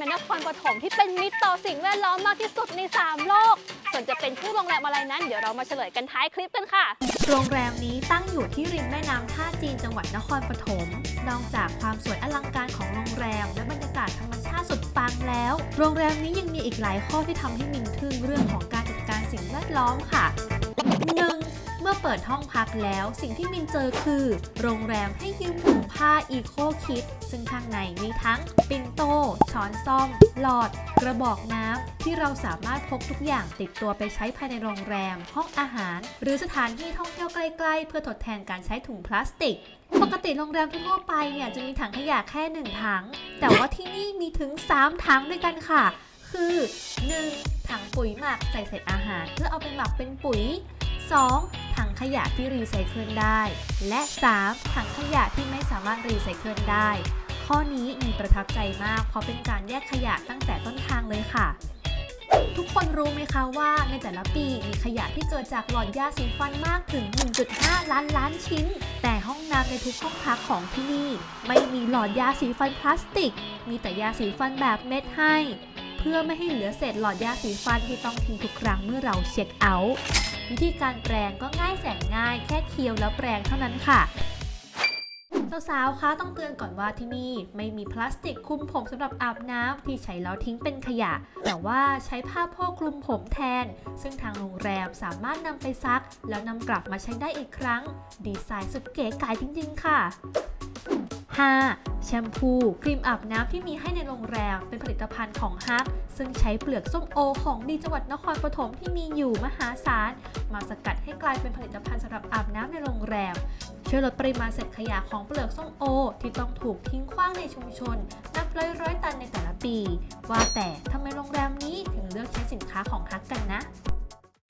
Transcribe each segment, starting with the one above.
ในนครปฐมที่เป็นมิตรต่อสิ่งแวดล้อมมากที่สุดใน 3 โลก ส่วนจะเป็นชื่อโรงแรมอะไรนั้น เดี๋ยวเรามาเฉลยกันท้ายคลิปกันค่ะ โรงแรมนี้ตั้งอยู่ที่ริมแม่น้ำท่าจีนจังหวัดนครปฐม นอกจากความสวยอลังการของโรงแรม และบรรยากาศธรรมชาติสุดปังแล้ว โรงแรมนี้ยังมีอีกหลายข้อที่ทำให้มินทึ่งเรื่องของการจัดการสิ่งแวดล้อมค่ะ 1. เมื่อเปิดห้องพักแล้วสิ่งที่มินเจอคือ โรงแรมให้ยืมถุงผ้าอีโคคิดซึ่งข้างในมีทั้งปิ่นโต ช้อนซ่อม หลอด กระบอกน้ำ ที่เราสามารถพกทุกอย่างติดตัวไปใช้ภายในโรงแรม ห้องอาหาร หรือสถานที่ท่องเที่ยวใกล้ๆ เพื่อทดแทนการใช้ถุงพลาสติกปกติโรงแรมทั่วไปเนี่ยจะมีถังขยะแค่หนึ่งถัง แต่ว่าที่นี่มีถึง 3 ถังด้วยกันค่ะ คือ 1. ถังปุ๋ยหมักใส่เศษอาหาร เพื่อเอาไปหมักเป็นปุ๋ย 2. ถังขยะที่รีไซเคิลได้ และ 3. ถังขยะที่ไม่สามารถรีไซเคิลได้ ข้อนี้มีประทับใจมาก เพราะเป็นการแยกขยะตั้งแต่ต้นทางเลยค่ะ ทุกคนรู้ไหมคะว่าในแต่ละปีมีขยะที่เกิดจากหลอดยาสีฟันมากถึง 1.5 ล้านล้านชิ้น แต่ห้องน้ำในทุกห้องพักของที่นี่ ไม่มีหลอดยาสีฟันพลาสติก มีแต่ยาสีฟันแบบเม็ดให้ เพื่อไม่ให้เหลือเศษหลอดยาสีฟันที่ต้องทิ้งทุกครั้งเมื่อเราเช็คเอาท์วิธีการแปรงก็ง่ายแสนง่าย แค่เคี้ยวแล้วแปรงเท่านั้นค่ะสาวๆ คะต้องเตือนก่อนว่าที่นี่ ไม่มีพลาสติกคลุมผมสำหรับอาบน้ำที่ใช้แล้วทิ้งเป็นขยะ แต่ว่าใช้ผ้าโพกคลุมผมแทน ซึ่งทางโรงแรมสามารถนำไปซัก แล้วนำกลับมาใช้ได้อีกครั้ง ดีไซน์สุดเก๋ไก๋จริงๆ ค่ะ 5. แชมพูครีมอาบน้ำที่มีให้ในโรงแรม เป็นผลิตภัณฑ์ของฮัก ซึ่งใช้เปลือกส้มโอของดีจังหวัดนครปฐมที่มีอยู่มหาศาล มาสกัดให้กลายเป็นผลิตภัณฑ์สำหรับอาบน้ำในโรงแรม ช่วยลดปริมาณเศษขยะของเปลือกส้มโอ ที่ต้องถูกทิ้งขว้างในชุมชน นับร้อยร้อยตันในแต่ละปี ว่าแต่ทำไมโรงแรมนี้ถึงเลือกใช้สินค้าของฮักกันนะ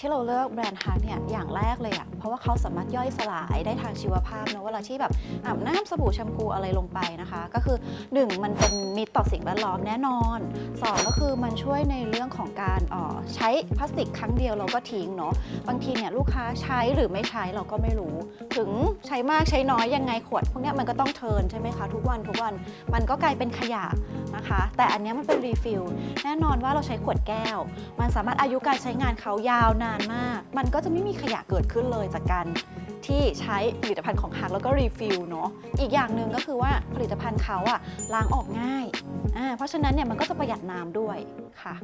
ที่เราเลือกแบรนด์ฮาร์ดเนี่ยอย่างแรกเลยอะเพราะว่าเขาสามารถย่อยสลายได้ทางชีวภาพเนะเวลาที่แบบอาบน้ำสบู่แชมพูอะไรลงไปนะคะ ก็คือ 1 มันเป็นมิตรต่อสิ่งแวดล้อมแน่นอน 2 ก็คือมันช่วยในเรื่องของการอ่อใช้พลาสติกครั้งเดียวเราก็ทิ้งเนาะบางทีเนี่ยลูกค้าใช้หรือไม่ใช้เราก็ไม่รู้ ถึงใช้มากใช้น้อยยังไงขวดพวกนี้มันก็ต้องเทิร์นใช่ไหมคะทุกวันทุกวันมันก็กลายเป็นขยะนะคะ แต่อันเนี้ยมันเป็นรีฟิลแน่นอนว่าเราใช้ขวดแก้ว มันสามารถอายุการใช้งานเขายาวนานมาก มันก็จะไม่มีขยะเกิดขึ้นเลยจากการที่ใช้ผลิตภัณฑ์ของฮักแล้วก็รีฟิลเนาะอีกอย่างหนึ่งก็คือว่าผลิตภัณฑ์เขาอะล้างออกง่ายอ่าเพราะฉะนั้นเนี่ยมันก็จะประหยัดน้ำด้วยค่ะ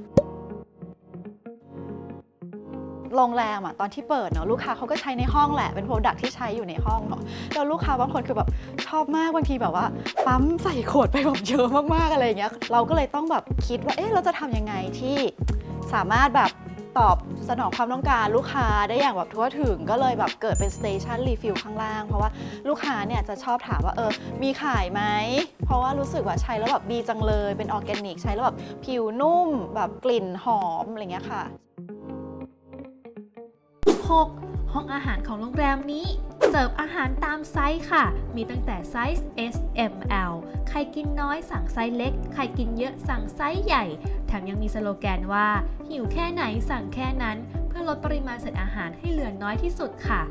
โรงแรมอะตอนที่เปิดเนาะลูกค้าเขาก็ใช้ในห้องแหละเป็นโปรดักที่ใช้อยู่ในห้องเนาะแล้วลูกค้าบางคนคือแบบชอบมากบางทีแบบว่าปั๊มใส่ขวดไปแบบเยอะมากๆอะไรอย่างเงี้ยเราก็เลยต้องแบบคิดว่าเอ๊ะเราจะทำยังไงที่สามารถแบบ ตอบสนองความต้องการลูกค้าได้อย่างแบบทั่วถึง ก็เลยแบบเกิดเป็นสเตชันรีฟิลข้างล่าง เพราะว่าลูกค้าเนี่ยจะชอบถามว่าเออมีขายไหม เพราะว่ารู้สึกว่าใช้แล้วแบบดีจังเลยเป็นออร์แกนิก ใช้แล้วแบบผิวนุ่มแบบกลิ่นหอมอะไรเงี้ยค่ะ 6. ห้องอาหารของโรงแรมนี้ เสิร์ฟอาหารตามไซส์ค่ะ มีตั้งแต่ไซส์ S M L รกินน้อยสั่งไซส์เล็ก ใครกินเยอะสั่งไซส์ใหญ่ แถมยังมีสโลแกนว่า หิวแค่ไหนสั่งแค่นั้น เพื่อลดปริมาณเศษอาหารให้เหลือน้อยที่สุดค่ะ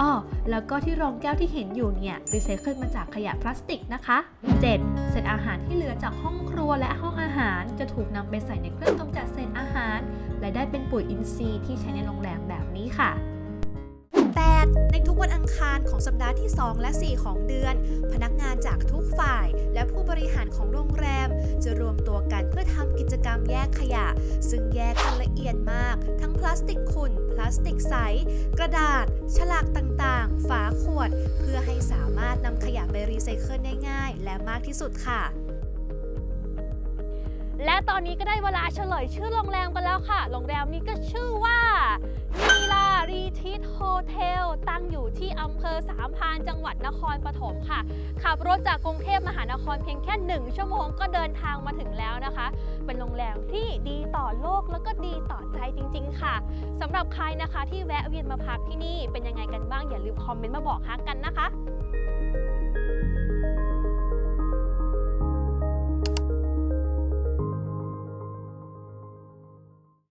อ้อแล้วก็ที่รองแก้วที่เห็นอยู่เนี่ยรีไซเคิลมาจากขยะพลาสติกนะคะ 7. เศษอาหารที่เหลือจากห้องครัวและห้องอาหาร จะถูกนำไปใส่ในเครื่องกำจัดเศษอาหาร และได้เป็นปุ๋ยอินทรีย์ที่ใช้ในโรงแรมแบบนี้ค่ะ 8. ในทุกวันอังคารของสัปดาห์ที่ 2 และ 4 ของเดือน พนักงานจากทุกฝ่าย และผู้บริหารของโรงแรม จะรวมตัวกันเพื่อทำกิจกรรมแยกขยะ ซึ่งแยกกันละเอียดมาก ทั้งพลาสติกขุ่น พลาสติกใส กระดาษ ฉลากต่างๆ ฝาขวด เพื่อให้สามารถนำขยะไปรีไซเคิลได้ง่าย และมากที่สุดค่ะและตอนนี้ก็ได้เวลาเฉลยชื่อโรงแรมกันแล้วค่ะ โรงแรมนี้ก็ชื่อว่านีลารีท ตั้งอยู่ที่อำเภอสามพานจังหวัดนครปฐมค่ะ ขับรถจากกรุงเทพมหานครเพียงแค่ 1 ชั่วโมงก็เดินทางมาถึงแล้วนะคะ เป็นโรงแรมที่ดีต่อโลกแล้วก็ดีต่อใจจริง ๆ ค่ะสำหรับใครนะคะที่แวะเวียนมาพักที่นี่เป็นยังไงกันบ้างอย่าลืมคอมเมนต์มาบอกฮักกันนะคะ